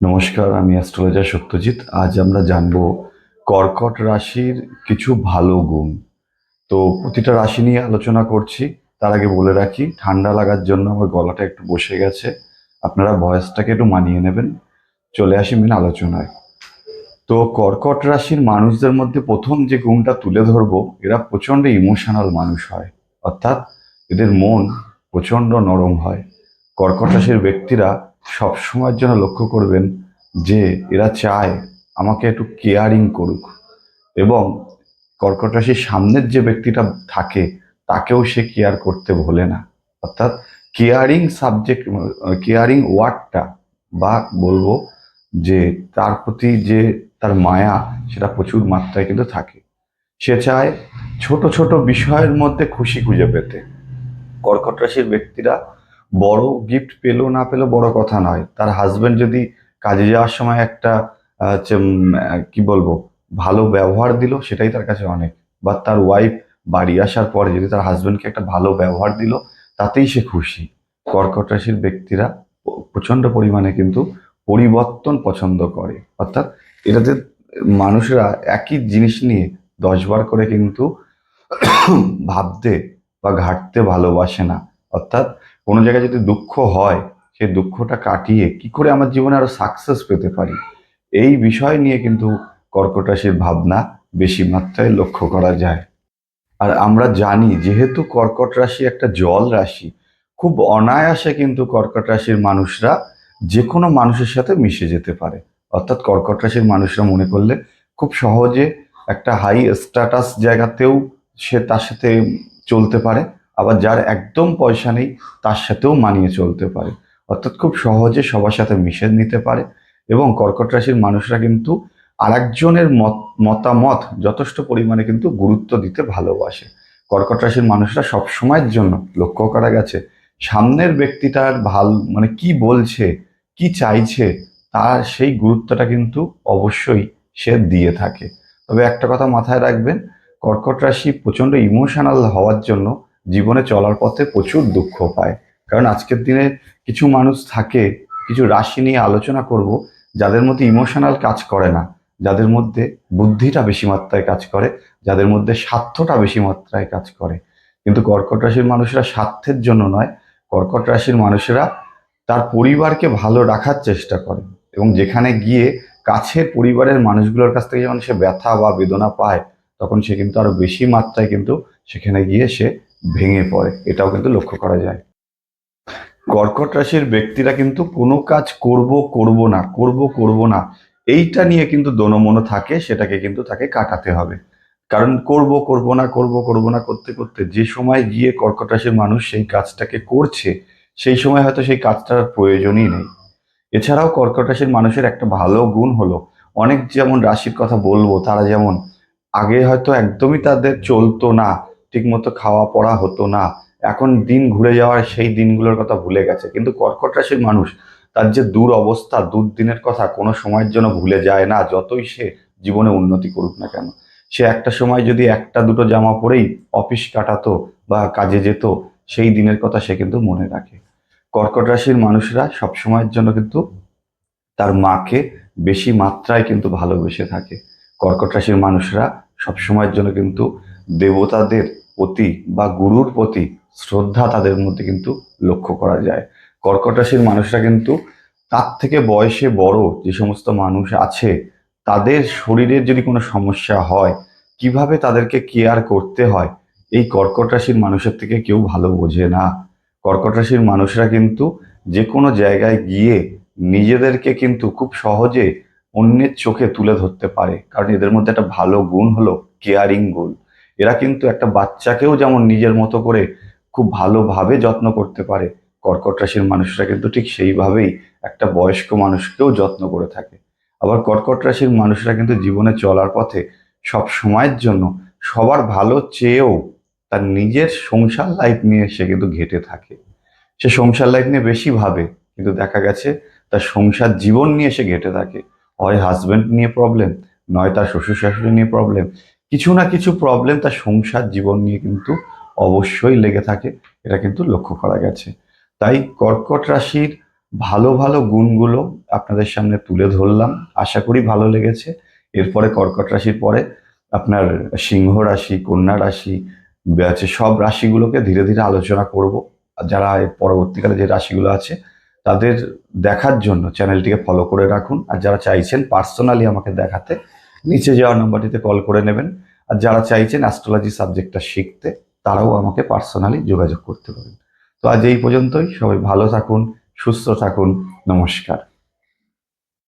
নমস্কার, আমি অ্যাস্ট্রোলজার সত্যজিৎ। আজ আমরা জানব কর্কট রাশির কিছু ভালো গুণ। তো প্রতিটা রাশি নিয়ে আলোচনা করছি, তার আগে বলে রাখি, ঠান্ডা লাগার জন্য আমার গলাটা একটু বসে গেছে, আপনারা ভয়েসটাকে একটু মানিয়ে নেবেন। চলে আসি মেন আলোচনায়। তো কর্কট রাশির মানুষদের মধ্যে প্রথম যে গুণটা তুলে ধরবো, এরা প্রচণ্ড ইমোশনাল মানুষ হয়। অর্থাৎ এদের মন প্রচণ্ড নরম হয়। কর্কট রাশির ব্যক্তিরা সব সময়ের জন্য লক্ষ্য করবেন যে এরা চায় আমাকে একটু কেয়ারিং করুক এবং কর্কট রাশির সামনের যে ব্যক্তিটা থাকে তাকেও সে কেয়ার করতে ভোলে না। অর্থাৎ কেয়ারিং সাবজেক্ট কেয়ারিং ওয়ার্ডটা বা বলব যে তার প্রতি যে তার মায়া সেটা প্রচুর মাত্রায় কিন্তু থাকে। সে চায় ছোট ছোট বিষয়ের মধ্যে খুশি খুঁজে পেতে। কর্কট রাশির ব্যক্তিরা বড় গিফট পেল না পেল বড় কথা নয়। তার হাজবেন্ড যদি কাজে যাওয়ার সময় একটা কি বলব, ভালো ব্যবহার দিল, সেটাই তার কাছে অনেক। বা তার ওয়াইফ বাড়ি আসার পরে যদি তার হাজবেন্ডকে একটা ভালো ব্যবহার দিল, তাতেই সে খুশি। কর্কট রাশির ব্যক্তিরা প- প্রচণ্ড পরিমাণে কিন্তু পরিবর্তন পছন্দ করে। অর্থাৎ এটাতে মানুষরা একই জিনিস নিয়ে দশবার করে কিন্তু ভাবতে বা ঘাটতে ভালোবাসে না। অর্থাৎ কোনো জায়গায় যদি দুঃখ হয় সেই দুঃখটা কাটিয়ে কি করে আমার জীবনে আরও সাকসেস পেতে পারি? এই বিষয় নিয়ে কিন্তু কর্কট রাশির ভাবনা বেশি মাত্রায় লক্ষ্য করা যায়। আর আমরা জানি, যেহেতু কর্কট রাশি একটা জল রাশি, খুব অনায়াসে কিন্তু কর্কট রাশির মানুষরা যে কোনো মানুষের সাথে মিশে যেতে পারে। অর্থাৎ কর্কট রাশির মানুষরা মনে করলে খুব সহজে একটা হাই স্ট্যাটাস জায়গাতেও সে তার সাথে চলতে পারে। আবার যার একদম পয়সা নেই, তার সাথেও মানিয়ে চলতে পারে। অর্থাৎ খুব সহজে সবার সাথে মিশে নিতে পারে এবং কর্কট রাশির মানুষরা কিন্তু আরেকজনের মত, মতামত যথেষ্ট পরিমাণে কিন্তু গুরুত্ব দিতে ভালোবাসে। কর্কট রাশির মানুষরা সব সময়ের জন্য লক্ষ্য করা গেছে, সামনের ব্যক্তিটার ভালো মানে কি বলছে, কি চাইছে, তার সেই গুরুত্বটা কিন্তু অবশ্যই সে দিয়ে থাকে। তবে একটা কথা মাথায় রাখবেন, কর্কট রাশি প্রচণ্ড ইমোশনাল হওয়ার জন্য জীবনে চলার পথে প্রচুর দুঃখ পায়। কারণ আজকের দিনে কিছু মানুষ থাকে, কিছু রাশি নিয়ে আলোচনা করব, যাদের মধ্যে ইমোশনাল কাজ করে না, যাদের মধ্যে বুদ্ধিটা বেশি মাত্রায় কাজ করে, যাদের মধ্যে স্বার্থটা বেশি মাত্রায় কাজ করে। কিন্তু কর্কট রাশির মানুষেরা স্বার্থের জন্য নয়, কর্কট রাশির মানুষেরা তার পরিবারকে ভালো রাখার চেষ্টা করে এবং যেখানে গিয়ে কাছের পরিবারের মানুষগুলোর কাছ থেকে যখন সে ব্যথা বা বেদনা পায়, তখন সে কিন্তু আরও বেশি মাত্রায় কিন্তু সেখানে গিয়ে সে ভেঙে পড়ে, এটাও কিন্তু লক্ষ্য করা যায়। কর্কট রাশির ব্যক্তিরা কিন্তু কোনো কাজ করব করব না, করব করব না, এইটা নিয়ে কিন্তু দোনমনো থাকে, সেটাকে কিন্তু তাকে কাটাতে হবে। কারণ করব করব না, করব করব না, করতে করতে যে সময় গিয়ে কর্কট রাশির মানুষ সেই কাজটাকে করছে, সেই সময় হয়তো সেই কাজটার প্রয়োজনই নেই। এছাড়াও কর্কট রাশির মানুষের একটা ভালো গুণ হলো, অনেক যেমন রাশির কথা বলব, তারা যেমন আগে হয়তো একদমই তাদের চলতো না ঠিকমতো খাওয়া পড়া হতো না। এখন দিন ঘুরে যাওয়ার সেই দিনগুলোর কথা ভুলে গেছে। কিন্তু কর্কট রাশির মানুষ, তার যে দূর অবস্থা দুর্দিনের কথা কোনো সময়ের জন্য ভুলে যায় না, যতই সে জীবনে উন্নতি করুক না কেন। সে একটা সময় যদি একটা দুটো জামা পরেই অফিস কাটাতো বা কাজে যেত, সেই দিনের কথা সে কিন্তু মনে রাখে। কর্কট রাশির মানুষরা সব সময়ের জন্য কিন্তু তার মাকে বেশি মাত্রায় কিন্তু ভালোবেসে থাকে। কর্কট রাশির মানুষরা সব সময়ের জন্য কিন্তু দেবতাদের প্রতি বা গুরুর প্রতি শ্রদ্ধা তাদের মধ্যে কিন্তু লক্ষ্য করা যায়। কর্কট রাশির মানুষরা কিন্তু তার থেকে বয়সে বড় যে সমস্ত মানুষ আছে, তাদের শরীরের যদি কোনো সমস্যা হয়, কীভাবে তাদেরকে কেয়ার করতে হয়, এই কর্কট রাশির মানুষের থেকে কেউ ভালো বোঝে না। কর্কট রাশির মানুষরা কিন্তু যে কোনো জায়গায় গিয়ে নিজেদেরকে কিন্তু খুব সহজে অন্যের চোখে তুলে ধরতে পারে। কারণ এদের মধ্যে একটা ভালো গুণ হলো কেয়ারিং গুণ। এরা কিন্তু একটা বাচ্চাকেও যেমন নিজের মতো করে খুব ভালোভাবে যত্ন করতে পারে, কর্কট রাশির মানুষরা কিন্তু ঠিক সেইভাবেই একটা বয়স্ক মানুষকেও যত্ন করে থাকে। আবার কর্কট রাশির মানুষরা কিন্তু জীবনে চলার পথে সব সময়ের জন্য সবার ভালো চেয়েও তার নিজের সংসার লাইফ নিয়ে সে কিন্তু ঘেটে থাকে। সে সংসার লাইফ নিয়ে বেশি ভাবে, কিন্তু দেখা গেছে তার সংসার জীবন নিয়ে সে ঘেটে থাকে। হয় হাজবেন্ড নিয়ে প্রবলেম নয় তার শ্বশুর শাশুড়ি নিয়ে প্রবলেম কিছু না কিছু প্রবলেম তার সংসার জীবন নিয়ে কিন্তু অবশ্যই লেগে থাকে, এটা কিন্তু লক্ষ্য করা গেছে। তাই কর্কট রাশির ভালো ভালো গুণগুলো আপনাদের সামনে তুলে ধরলাম, আশা করি ভালো লেগেছে। এরপরে কর্কট রাশির পরে আপনার সিংহ রাশি, কন্যা রাশি আছে সব রাশিগুলোকে ধীরে ধীরে আলোচনা করব। আর যারা পরবর্তীকালে যে রাশিগুলো আছে, তাদের দেখার জন্য চ্যানেলটিকে ফলো করে রাখুন। আর যারা চাইছেন পার্সোনালি আমাকে দেখাতে নিচে যাওয়া নম্বরটিতে কল করে নেবেন। আর যারা চাইছেন অ্যাস্ট্রোলজি সাবজেক্টটা শিখতে, তারাও আমাকে পার্সোনালি যোগাযোগ করতে পারেন। তো আজ এই পর্যন্তই। সবাই ভালো থাকুন, সুস্থ থাকুন। নমস্কার।